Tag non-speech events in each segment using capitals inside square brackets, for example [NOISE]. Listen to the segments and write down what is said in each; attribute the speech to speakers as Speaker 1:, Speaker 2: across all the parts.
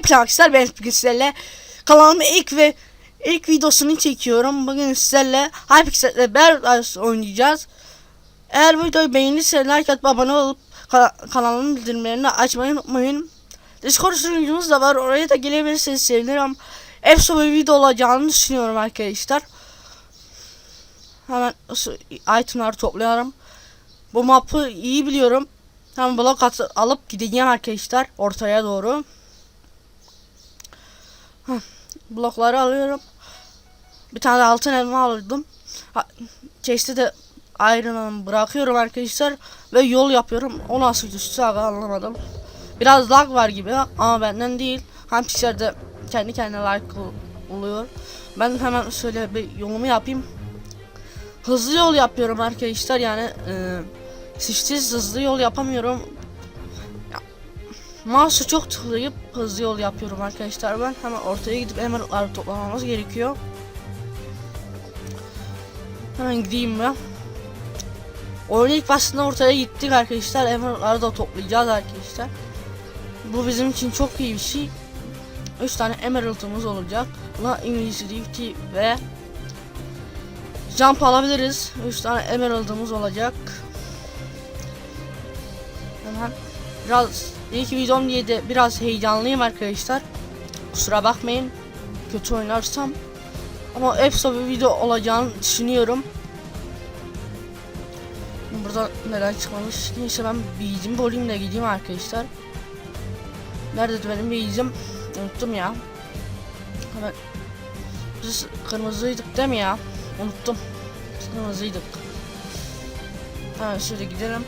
Speaker 1: Hep arkadaşlar ben bugün sizlerle kanalımın ilk ve ilk videosunu çekiyorum. Bugün sizlerle Hypixel'le beraber oynayacağız. Eğer videoyu beğenirseniz like atıp abone olup ka- kanalımın bildirimlerini açmayı unutmayın. Discord sunucumuz da var. Oraya da gelebilirseniz sevinirim. Hepsi bir video olacağını düşünüyorum arkadaşlar. Hemen itemları toplayalım. Bu mapı iyi biliyorum. Hemen blok alıp gideceğim arkadaşlar ortaya doğru. Blokları alıyorum. Bir tane de altın elma aldım. Chest'i de iron'ı bırakıyorum arkadaşlar ve yol yapıyorum. O nasıl düştü aga anlamadım. Biraz lag var gibi ama benden değil. Hampisler'de kendi kendine ol- oluyor. Ben hemen şöyle bir yolumu yapayım. Hızlı yol yapıyorum arkadaşlar yani e, Sişsiz hızlı yol yapamıyorum. Mouse'u çok tıklayıp hızlı yol yapıyorum arkadaşlar ben. Hemen ortaya gidip emerald'ları toplamamız gerekiyor. Hemen gideyim ben. Oyun ilk başında ortaya gittik arkadaşlar. Emerald'ları da toplayacağız arkadaşlar. Bu bizim için çok iyi bir şey. 3 tane emerald'ımız olacak. Buna invisibility ve jump alabiliriz. 3 tane emerald'ımız olacak. Hemen biraz ilk videom diye de biraz heyecanlıyım arkadaşlar. Kusura bakmayın. Kötü oynarsam. Ama efsa bir video olacağını düşünüyorum. Burada neler çıkmamış. Neyse ben bir bulayım da gideyim arkadaşlar. Nerede benim bir Unuttum ya. Hemen biz kırmızıydık değil mi ya? Unuttum. Kırmızıydık. Hemen şöyle gidelim.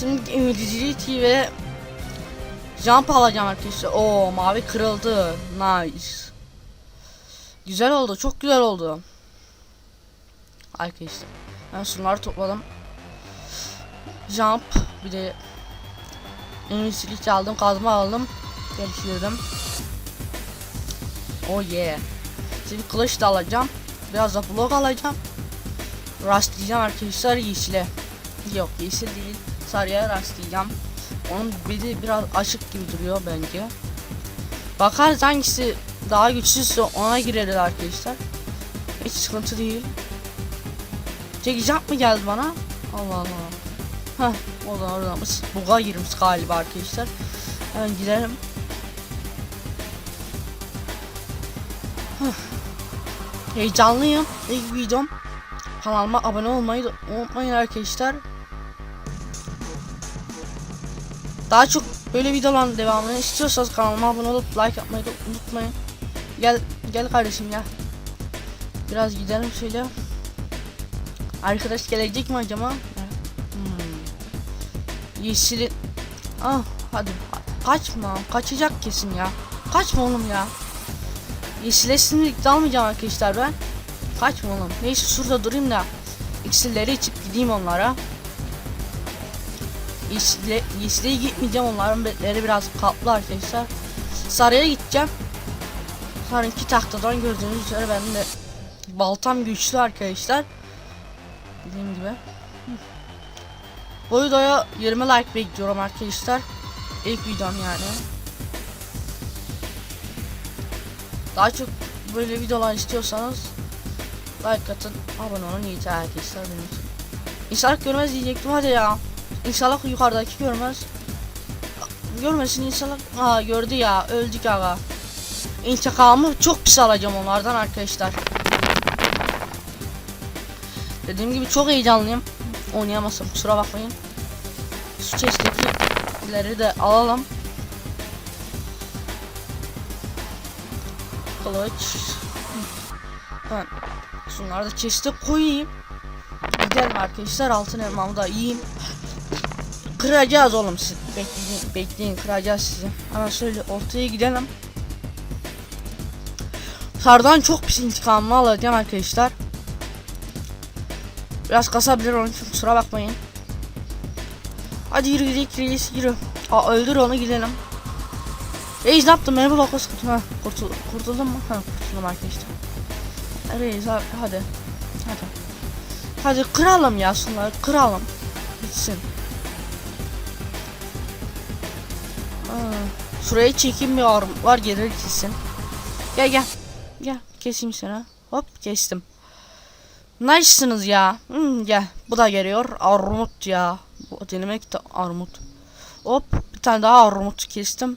Speaker 1: Şimdi invisibility ve jump alacağım arkadaşlar. Oo mavi kırıldı. Nice. Güzel oldu. Çok güzel oldu. Arkadaşlar. Ben şunları topladım. Jump bir de invisibility aldım. Kazma aldım. Geliştirdim. Oh yeah. Şimdi kılıç da alacağım. Biraz da blok alacağım. Rastlayacağım arkadaşlar yeşile. Yok yeşil değil sarıya rastlayacağım. Onun bedi biraz açık gibi duruyor bence. Bakarız hangisi daha güçsüzse ona gireriz arkadaşlar. Hiç sıkıntı değil. Çekeceğim mi geldi bana? Allah Allah. Heh o da oradanmış. Buga girmiş galiba arkadaşlar. Hemen gidelim. Heyecanlıyım. İlk videom. Kanalıma abone olmayı unutmayın arkadaşlar. Daha çok böyle videoların devamını istiyorsanız kanalıma abone olup like yapmayı da unutmayın. Gel gel kardeşim gel. Biraz gidelim şöyle. Arkadaş gelecek mi acaba? Hmm. Yeşili. Ah hadi kaçma kaçacak kesin ya. Kaçma oğlum ya. Yeşile sinirlik dalmayacağım arkadaşlar ben. Kaçma oğlum. Neyse şurada durayım da iksirleri içip gideyim onlara. Yeşile, yeşile gitmeyeceğim onların betleri biraz kaplı arkadaşlar. Sarıya gideceğim. Sarınki tahtadan gördüğünüz üzere benim de baltam güçlü arkadaşlar. Dediğim gibi. Bu videoya 20 like bekliyorum arkadaşlar. İlk videom yani. Daha çok böyle videolar istiyorsanız like atın, abone olun yeter arkadaşlar benim görmez diyecektim hadi ya. İnşallah yukarıdaki görmez. Görmesin inşallah. Aa gördü ya öldük aga. İntikamı çok pis alacağım onlardan arkadaşlar. Dediğim gibi çok heyecanlıyım. Oynayamazsam kusura bakmayın. Şu chest'tekileri de alalım. Kılıç. Ben şunları da chest'e koyayım. Gidelim arkadaşlar altın elmamı da yiyeyim. Kıracağız oğlum siz. Bekleyin, bekleyin kıracağız sizi. Hemen şöyle ortaya gidelim. Sardan çok pis intikamımı alacağım arkadaşlar. Biraz kasabilir onun için kusura bakmayın. Hadi yürü gidelim reis yürü. Aa öldür onu gidelim. Reis ne yaptın beni blokla sıkıntı. Ha kurtul kurtuldun mu? Ha kurtuldum arkadaşlar. Reis abi hadi. Hadi. Hadi kıralım ya şunları kıralım. Bitsin. Şuraya çekeyim bir armut var gelir kesin. Gel gel. Gel keseyim seni. Hop kestim. Nice'sınız ya. Hmm, gel. Bu da geliyor. Armut ya. Bu denemek de armut. Hop bir tane daha armut kestim.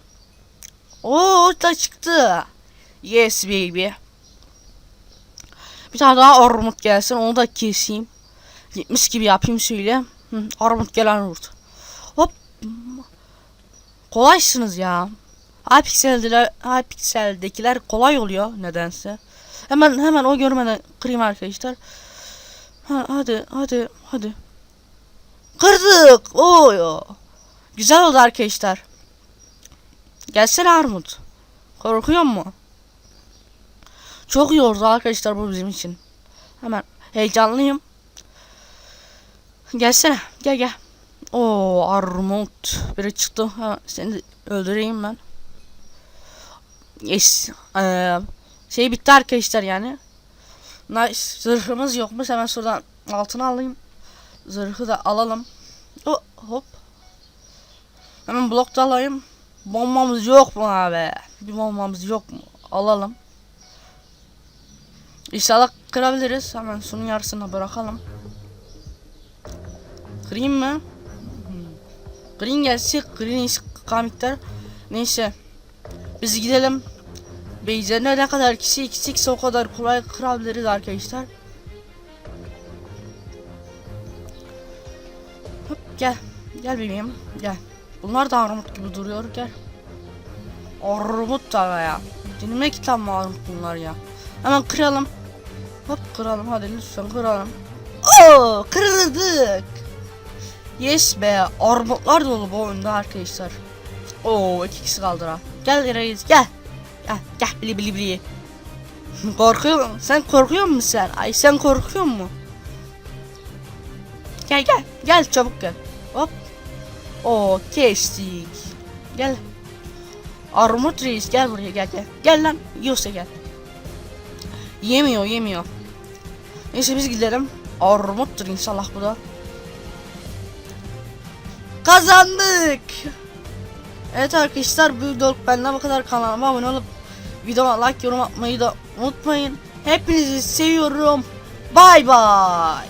Speaker 1: Oo da çıktı. Yes baby. Bir tane daha armut gelsin onu da keseyim. 70 gibi yapayım şöyle. Hı, armut gel armut. Hop. Kolaysınız ya. Hypixel'dekiler, Hypixel'dekiler kolay oluyor nedense. Hemen hemen o görmeden kırayım arkadaşlar. Ha, hadi hadi hadi. Kırdık. Oo. Güzel oldu arkadaşlar. Gelsene Armut. Korkuyor mu? Çok iyi oldu arkadaşlar bu bizim için. Hemen heyecanlıyım. Gelsene. Gel gel. Oo Armut. Biri çıktı. Ha, seni öldüreyim ben. Yes. Ee, şey bitti arkadaşlar yani. Nice. Zırhımız yokmuş. Hemen şuradan altına alayım. Zırhı da alalım. Oh, hop. Hemen blok da alayım. Bombamız yok mu abi? Bir bombamız yok mu? Alalım. İnşallah kırabiliriz. Hemen şunun yarısını bırakalım. Kırayım mı? Green gelse green istikamlikler. Neyse. Biz gidelim. Base'lerine ne kadar kişi eksikse o kadar kolay kırabiliriz arkadaşlar. Hop gel. Gel bebeğim. Gel. Bunlar da armut gibi duruyor. Gel. Armut da ya. Dinime kitap mı armut bunlar ya. Hemen kıralım. Hop kıralım hadi lütfen kıralım. Oo kırıldık. Yes be armutlar dolu bu oyunda arkadaşlar. Oo iki kişi kaldı ha. Gel reis gel. Gel gel bili bili bili. [LAUGHS] Korkuyor musun? Sen korkuyor musun sen? Ay sen korkuyor musun? Gel gel gel çabuk gel. Hop. Oo kestik. Gel. Armut reis gel buraya gel gel. Gel lan yiyorsa gel. Yemiyor yemiyor. Neyse biz gidelim. Armuttur inşallah bu da. Kazandık. Evet arkadaşlar bu videoluk benden bu kadar kanalıma abone olup videoma like yorum atmayı da unutmayın. Hepinizi seviyorum. Bay bay.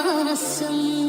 Speaker 2: awesome.